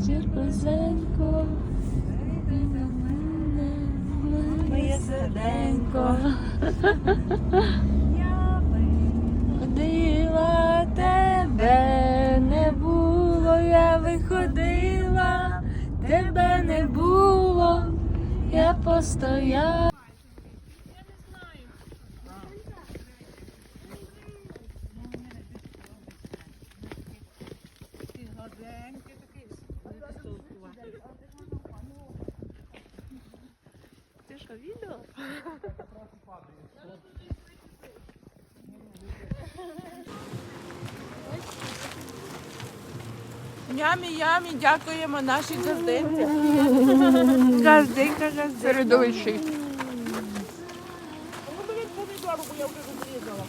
Вечір близенько. Моє серденько. Ходила тебе не було, я виходила, тебе не було, я постояла. Коротко відео. Ямі-ямі, дякуємо нашій газдинці. Газдинка, газдинка. Середовищий. Ну, тобі помідору, бо я вже розрізала.